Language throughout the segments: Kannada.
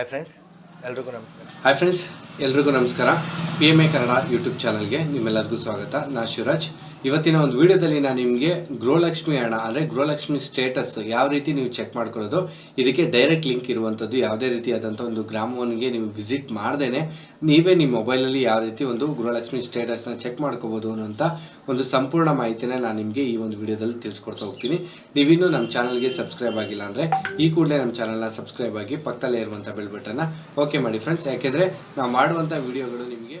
ಹಾಯ್ ಫ್ರೆಂಡ್ಸ್ ಎಲ್ರಿಗೂ ನಮಸ್ಕಾರ. ಹಾಯ್ ಫ್ರೆಂಡ್ಸ್ ಎಲ್ರಿಗೂ ನಮಸ್ಕಾರ. P M A Kannada YouTube ಚಾನಲ್ಗೆ ನಿಮ್ಮೆಲ್ಲರಿಗೂ ಸ್ವಾಗತ. ನಾ ಶಿವರಾಜ್. ಇವತ್ತಿನ ಒಂದು ವಿಡಿಯೋದಲ್ಲಿ ನಾನು ನಿಮಗೆ ಗೃಹಲಕ್ಷ್ಮಿ ಹಣ, ಅಂದರೆ ಗೃಹಲಕ್ಷ್ಮಿ ಸ್ಟೇಟಸ್ ಯಾವ ರೀತಿ ನೀವು ಚೆಕ್ ಮಾಡ್ಕೊಳ್ಳೋದು, ಇದಕ್ಕೆ ಡೈರೆಕ್ಟ್ ಲಿಂಕ್ ಇರುವಂಥದ್ದು ಯಾವುದೇ ರೀತಿಯಾದಂಥ ಒಂದು ಗ್ರಾಮವನ್ಗೆ ನೀವು ವಿಸಿಟ್ ಮಾಡ್ದೇ ನೀವೇ ನಿಮ್ಮ ಮೊಬೈಲಲ್ಲಿ ಯಾವ ರೀತಿ ಒಂದು ಗೃಹಲಕ್ಷ್ಮಿ ಸ್ಟೇಟಸ್ನ ಚೆಕ್ ಮಾಡ್ಕೋಬೋದು ಅನ್ನೋಂಥ ಒಂದು ಸಂಪೂರ್ಣ ಮಾಹಿತಿನ ನಾನು ನಿಮಗೆ ಈ ಒಂದು ವಿಡಿಯೋದಲ್ಲಿ ತಿಳಿಸ್ಕೊಡ್ತಾ ಹೋಗ್ತೀನಿ. ನೀವಿನ್ನೂ ನಮ್ಮ ಚಾನಲ್ಗೆ ಸಬ್ಸ್ಕ್ರೈಬ್ ಆಗಿಲ್ಲ ಅಂದರೆ ಈ ಕೂಡಲೇ ನಮ್ಮ ಚಾನಲ್ನ ಸಬ್ಸ್ಕ್ರೈಬ್ ಆಗಿ ಪಕ್ಕದಲ್ಲೇ ಇರುವಂಥ ಬೆಲ್ ಬಟನ್ನ ಓಕೆ ಮಾಡಿ ಫ್ರೆಂಡ್ಸ್ ಯಾಕೆಂದರೆ ನಾವು ಮಾಡುವಂಥ ವಿಡಿಯೋಗಳು ನಿಮಗೆ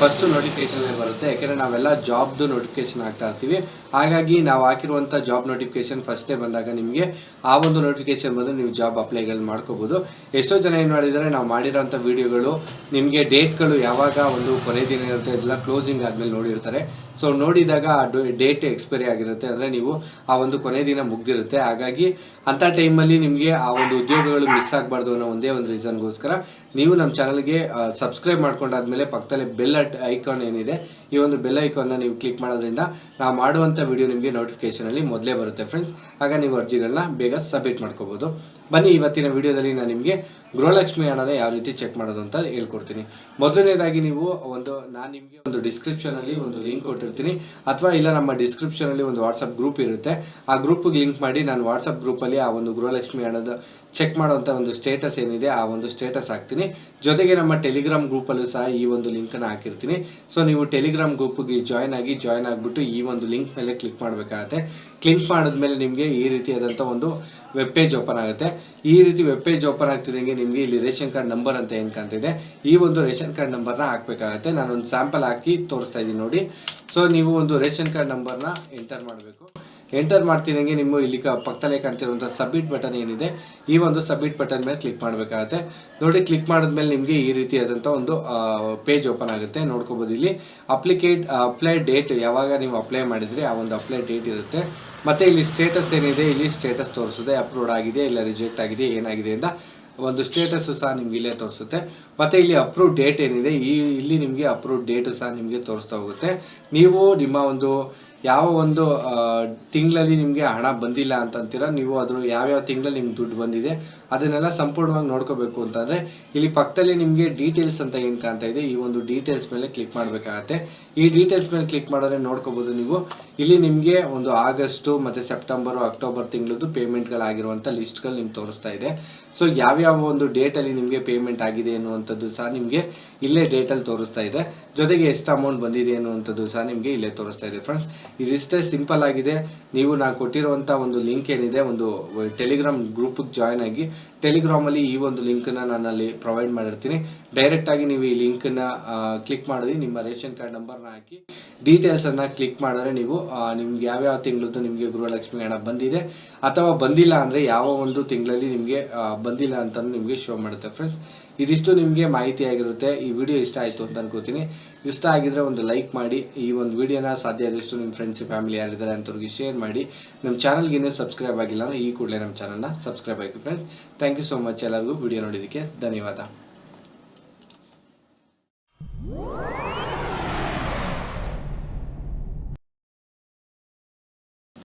ಫಸ್ಟ್ ನೋಟಿಫಿಕೇಶನ್ ಬರುತ್ತೆ. ಯಾಕೆಂದರೆ ನಾವೆಲ್ಲ ಜಾಬ್ದು ನೋಟಿಫಿಕೇಶನ್ ಹಾಕ್ತಾ ಇರ್ತೀವಿ. ಹಾಗಾಗಿ ನಾವು ಹಾಕಿರುವಂಥ ಜಾಬ್ ನೋಟಿಫಿಕೇಶನ್ ಫಸ್ಟೇ ಬಂದಾಗ ನಿಮಗೆ ಆ ಒಂದು ನೋಟಿಫಿಕೇಶನ್ ಬಂದು ನೀವು ಜಾಬ್ ಅಪ್ಲೈಗಳು ಮಾಡ್ಕೋಬೋದು. ಎಷ್ಟೋ ಜನ ಏನು ಮಾಡಿದರೆ ನಾವು ಮಾಡಿರೋಂಥ ವಿಡಿಯೋಗಳು ನಿಮಗೆ ಡೇಟ್ಗಳು ಯಾವಾಗ ಒಂದು ಕೊನೆ ದಿನ ಇರುತ್ತೆ ಇದೆಲ್ಲ ಕ್ಲೋಸಿಂಗ್ ಆದಮೇಲೆ ನೋಡಿರ್ತಾರೆ. ಸೊ ನೋಡಿದಾಗ ಆ ಡೇಟ್ ಎಕ್ಸ್ಪೈರಿ ಆಗಿರುತ್ತೆ. ಅಂದರೆ ನೀವು ಆ ಒಂದು ಕೊನೆ ದಿನ ಮುಗ್ದಿರುತ್ತೆ. ಹಾಗಾಗಿ ಅಂಥ ಟೈಮಲ್ಲಿ ನಿಮಗೆ ಆ ಒಂದು ಉದ್ಯೋಗಗಳು ಮಿಸ್ ಆಗಬಾರ್ದು ಅನ್ನೋ ಒಂದೇ ಒಂದು ರೀಸನ್ಗೋಸ್ಕರ ನೀವು ನಮ್ಮ ಚಾನಲ್ಗೆ ಸಬ್ಸ್ಕ್ರೈಬ್ ಮಾಡ್ಕೊಂಡಾದ್ಮೇಲೆ ಪಕ್ಕದಲ್ಲಿ ಬೆಲ್ ಐಕಾನ್ ಏನಿದೆ, ಈ ಒಂದು ಬೆಲ್ ಐಕಾನ್ನ ನೀವು ಕ್ಲಿಕ್ ಮಾಡೋದ್ರಿಂದ ನಾವು ಮಾಡುವಂಥ ವಿಡಿಯೋ ನಿಮಗೆ ನೋಟಿಫಿಕೇಷನಲ್ಲಿ ಮೊದಲೇ ಬರುತ್ತೆ ಫ್ರೆಂಡ್ಸ್ ಆಗ ನೀವು ಅರ್ಜಿಗಳನ್ನ ಬೇಗ ಸಬ್ಮಿಟ್ ಮಾಡ್ಕೋಬೋದು. ಬನ್ನಿ, ಇವತ್ತಿನ ವಿಡಿಯೋದಲ್ಲಿ ನಾನು ನಿಮಗೆ ಗೃಹಲಕ್ಷ್ಮಿ ಹಣನ ಯಾವ ರೀತಿ ಚೆಕ್ ಮಾಡೋದು ಅಂತ ಹೇಳ್ಕೊಡ್ತೀನಿ. ಮೊದಲನೇದಾಗಿ ನೀವು ಒಂದು, ನಾನು ನಿಮಗೆ ಒಂದು ಡಿಸ್ಕ್ರಿಪ್ಷನಲ್ಲಿ ಒಂದು ಲಿಂಕ್ ಕೊಟ್ಟಿರ್ತೀನಿ. ಅಥವಾ ಇಲ್ಲ ನಮ್ಮ ಡಿಸ್ಕ್ರಿಪ್ಷನಲ್ಲಿ ಒಂದು ವಾಟ್ಸಪ್ ಗ್ರೂಪ್ ಇರುತ್ತೆ. ಆ ಗ್ರೂಪ್ಗೆ ಲಿಂಕ್ ಮಾಡಿ ನಾನು ವಾಟ್ಸಪ್ ಗ್ರೂಪಲ್ಲಿ ಆ ಒಂದು ಗೃಹಲಕ್ಷ್ಮಿ ಹಣದ ಚೆಕ್ ಮಾಡುವಂಥ ಒಂದು ಸ್ಟೇಟಸ್ ಏನಿದೆ ಆ ಒಂದು ಸ್ಟೇಟಸ್ ಹಾಕ್ತೀನಿ. ಜೊತೆಗೆ ನಮ್ಮ ಟೆಲಿಗ್ರಾಮ್ ಗ್ರೂಪಲ್ಲೂ ಸಹ ಈ ಒಂದು ಲಿಂಕನ್ನು ಹಾಕಿರ್ತೀನಿ. ಸೊ ನೀವು ಟೆಲಿಗ್ರಾಮ್ ಗ್ರೂಪ್ಗೆ ಜಾಯ್ನ್ ಆಗಿ ಜಾಯ್ನ್ ಆಗಿಬಿಟ್ಟು ಈ ಒಂದು ಲಿಂಕ್ ಮೇಲೆ ಕ್ಲಿಕ್ ಮಾಡಬೇಕಾಗತ್ತೆ. ಕ್ಲಿಕ್ ಮಾಡಿದ್ಮೇಲೆ ನಿಮಗೆ ಈ ರೀತಿಯಾದಂಥ ಒಂದು ವೆಬ್ ಪೇಜ್ ಓಪನ್ ಆಗುತ್ತೆ. ಈ ರೀತಿ ವೆಬ್ ಪೇಜ್ ಓಪನ್ ಆಗ್ತಿದ್ದಂಗೆ ನಿಮಗೆ ಇಲ್ಲಿ ರೇಷನ್ ಕಾರ್ಡ್ ನಂಬರ್ ಅಂತ ಏನು ಕಾಣ್ತಿದೆ, ಈ ಒಂದು ರೇಷನ್ ಕಾರ್ಡ್ ನಂಬರ್ನ ಹಾಕಬೇಕಾಗತ್ತೆ. ನಾನೊಂದು ಸ್ಯಾಂಪಲ್ ಹಾಕಿ ತೋರಿಸ್ತಾ ಇದ್ದೀನಿ ನೋಡಿ. ಸೊ ನೀವು ಒಂದು ರೇಷನ್ ಕಾರ್ಡ್ ನಂಬರ್ನ ಎಂಟರ್ ಮಾಡಬೇಕು. ಎಂಟರ್ ಮಾಡ್ತಿದ್ದಂಗೆ ನಿಮ್ಮ ಇಲ್ಲಿ ಪಕ್ಕದಲ್ಲೇ ಕಾಣ್ತಿರುವಂಥ ಸಬ್ಮಿಟ್ ಬಟನ್ ಏನಿದೆ, ಈ ಒಂದು ಸಬ್ಮಿಟ್ ಬಟನ್ ಮೇಲೆ ಕ್ಲಿಕ್ ಮಾಡಬೇಕಾಗತ್ತೆ. ನೋಡಿ ಕ್ಲಿಕ್ ಮಾಡಿದ್ಮೇಲೆ ನಿಮಗೆ ಈ ರೀತಿಯಾದಂಥ ಒಂದು ಪೇಜ್ ಓಪನ್ ಆಗುತ್ತೆ. ನೋಡ್ಕೋಬೋದು ಇಲ್ಲಿ. ಅಪ್ಲಿಕೇಟ್ ಅಪ್ಲೈ ಡೇಟ್ ಯಾವಾಗ ನೀವು ಅಪ್ಲೈ ಮಾಡಿದರೆ, ಆ ಒಂದು ಅಪ್ಲೈ ಡೇಟ್ ಇರುತ್ತೆ. ಮತ್ತು ಇಲ್ಲಿ ಸ್ಟೇಟಸ್ ಏನಿದೆ, ಇಲ್ಲಿ ಸ್ಟೇಟಸ್ ತೋರಿಸುತ್ತೆ. ಅಪ್ರೂವ್ಡ್ ಆಗಿದೆ ಇಲ್ಲ ರಿಜೆಕ್ಟ್ ಆಗಿದೆ ಏನಾಗಿದೆ ಅಂತ ಒಂದು ಸ್ಟೇಟಸ್ಸು ಸಹ ನಿಮ್ಗೆ ಇಲ್ಲೇ ತೋರಿಸುತ್ತೆ. ಮತ್ತು ಇಲ್ಲಿ ಅಪ್ರೂವ್ ಡೇಟ್ ಏನಿದೆ, ಈ, ಇಲ್ಲಿ ನಿಮಗೆ ಅಪ್ರೂವ್ ಡೇಟು ಸಹ ನಿಮಗೆ ತೋರಿಸ್ತಾ ಹೋಗುತ್ತೆ. ನೀವು ನಿಮ್ಮ ಒಂದು ಯಾವ ಒಂದು ತಿಂಗಳಲ್ಲಿ ನಿಮಗೆ ಹಣ ಬಂದಿಲ್ಲ ಅಂತಂತೀರ ನೀವು ಅದ್ರ ಯಾವ್ಯಾವ ತಿಂಗಳಲ್ಲಿ ನಿಮ್ಗೆ ದುಡ್ಡು ಬಂದಿದೆ ಅದನ್ನೆಲ್ಲ ಸಂಪೂರ್ಣವಾಗಿ ನೋಡ್ಕೋಬೇಕು ಅಂತಂದರೆ ಇಲ್ಲಿ ಪಕ್ಕದಲ್ಲಿ ನಿಮಗೆ ಡೀಟೇಲ್ಸ್ ಅಂತ ಏನು ಕಾಣ್ತಾ ಇದೆ, ಈ ಒಂದು ಡೀಟೇಲ್ಸ್ ಮೇಲೆ ಕ್ಲಿಕ್ ಮಾಡಬೇಕಾಗತ್ತೆ. ಈ ಡೀಟೇಲ್ಸ್ ಮೇಲೆ ಕ್ಲಿಕ್ ಮಾಡಿದ್ರೆ ನೋಡ್ಕೋಬೋದು ನೀವು. ಇಲ್ಲಿ ನಿಮಗೆ ಒಂದು ಆಗಸ್ಟು ಮತ್ತು ಸೆಪ್ಟೆಂಬರು, ಅಕ್ಟೋಬರ್ ತಿಂಗಳದ್ದು ಪೇಮೆಂಟ್ಗಳಾಗಿರುವಂಥ ಲಿಸ್ಟ್ಗಳು ನಿಮ್ಗೆ ತೋರಿಸ್ತಾ ಇದೆ. ಸೊ ಯಾವ್ಯಾವ ಒಂದು ಡೇಟಲ್ಲಿ ನಿಮಗೆ ಪೇಮೆಂಟ್ ಆಗಿದೆ ಅನ್ನುವಂಥದ್ದು ಸಹ ನಿಮಗೆ ಇಲ್ಲೇ ಡೇಟಲ್ಲಿ ತೋರಿಸ್ತಾ ಇದೆ. ಜೊತೆಗೆ ಎಷ್ಟು ಅಮೌಂಟ್ ಬಂದಿದೆ ಅನ್ನುವಂಥದ್ದು ಸಹ ನಿಮಗೆ ಇಲ್ಲೇ ತೋರಿಸ್ತಾ ಇದೆ ಫ್ರೆಂಡ್ಸ್ ಇದಿಷ್ಟೇ ಸಿಂಪಲ್ ಆಗಿದೆ. ನೀವು ನಾನು ಕೊಟ್ಟಿರುವಂಥ ಒಂದು ಲಿಂಕ್ ಏನಿದೆ, ಒಂದು ಟೆಲಿಗ್ರಾಮ್ ಗ್ರೂಪಿಗೆ ಜಾಯ್ನ್ ಆಗಿ ಟೆಲಿಗ್ರಾಮಲ್ಲಿ ಈ ಒಂದು ಲಿಂಕನ್ನ ನಾನು ಅಲ್ಲಿ ಪ್ರೊವೈಡ್ ಮಾಡಿರ್ತೀನಿ. ಡೈರೆಕ್ಟಾಗಿ ನೀವು ಈ ಲಿಂಕನ್ನ ಕ್ಲಿಕ್ ಮಾಡಿದ್ರೆ ನಿಮ್ಮ ರೇಷನ್ ಕಾರ್ಡ್ ನಂಬರ್ನ ಹಾಕಿ. ಡೀಟೇಲ್ಸನ್ನು ಕ್ಲಿಕ್ ಮಾಡಿದ್ರೆ ನೀವು ನಿಮ್ಗೆ ಯಾವ್ಯಾವ ತಿಂಗಳದ್ದು ನಿಮಗೆ ಗೃಹಲಕ್ಷ್ಮಿ ಹಣ ಬಂದಿದೆ ಅಥವಾ ಬಂದಿಲ್ಲ ಅಂದರೆ ಯಾವ ಒಂದು ತಿಂಗಳಲ್ಲಿ ನಿಮಗೆ ಬಂದಿಲ್ಲ ಅಂತ ನಿಮಗೆ ಶೋ ಮಾಡುತ್ತೆ ಫ್ರೆಂಡ್ಸ್ ಇದಿಷ್ಟು ನಿಮಗೆ ಮಾಹಿತಿ ಆಗಿರುತ್ತೆ. ಈ ವಿಡಿಯೋ ಇಷ್ಟ ಆಯಿತು ಅಂತ ಅನ್ಕೋತೀನಿ. ಇಷ್ಟ ಆಗಿದ್ರೆ ಒಂದು ಲೈಕ್ ಮಾಡಿ. ಈ ಒಂದು ವಿಡಿಯೋನ ಸಾಧ್ಯ ಆದಷ್ಟು ನಿಮ್ಮ ಫ್ರೆಂಡ್ಸ್ ಫ್ಯಾಮಿಲಿ ಯಾರಿದ್ದಾರೆ ಅಂಥವ್ರಿಗೆ ಶೇರ್ ಮಾಡಿ. ನಮ್ಮ ಚಾನಲ್ಗೆ ಇನ್ನೂ ಸಬ್ಸ್ಕ್ರೈಬ್ ಆಗಿಲ್ಲ ಅಂದರೆ ಈ ಕೂಡಲೇ ನಮ್ಮ ಚಾನಲ್ನ ಸಬ್ಸ್ಕ್ರೈಬ್ ಆಗಿ friends thank you so much ಎಲ್ಲರಿಗೂ. ವಿಡಿಯೋ ನೋಡಿದ್ದಕ್ಕೆ ಧನ್ಯವಾದ.